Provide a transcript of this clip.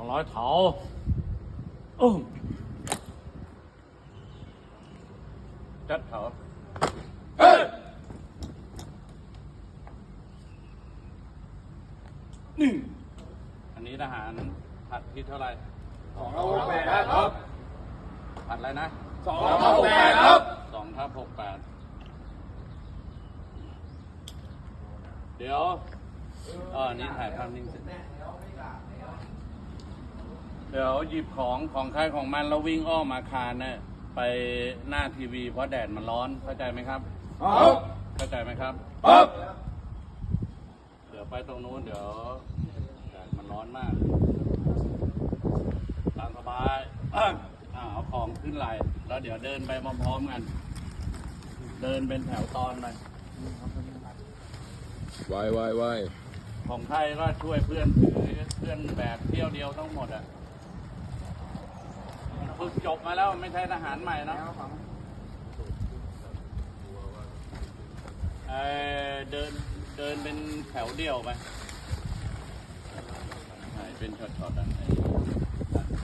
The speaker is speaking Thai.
องร้อยเถาโอ้มจัดเถาเฮ้ยหนึ่งอันนี้ทหารผัดที่เท่าไหร่สองร้อยแปดครับ ผัดอะไรนะสองร้อยแปดครับสองทับหกแปดเดี๋ยวเออนี่ถ่ายภาพนิ่งเสร็จ เดี๋ยวหยิบของของใครของมันแล้ววิ่งอ้อมอาคารเนี่ยไปหน้าทีวีเพราะแดดมันร้อนเข้าใจไหมครับครับเข้าใจไหมครับครับเดี๋ยวไปตรงนู้นเดี๋ยวแดดมันร้อนมากตามสบายอะอ่าเอาของขึ้นไหลแล้วเดี๋ยวเดินไปพร้อมๆกัน เดินเป็นแถวตอนไปวายวายวายของไทยก็ช่วยเพื่อนถือเพื่อนแบกเที่ยวเดียวทั้งหมดอะ ฝึกจบมาแล้วไม่ใช่ทหารใหม่นะเออเดินเดินเป็นแถวเดียวไปไหนเป็นช็อตๆอะ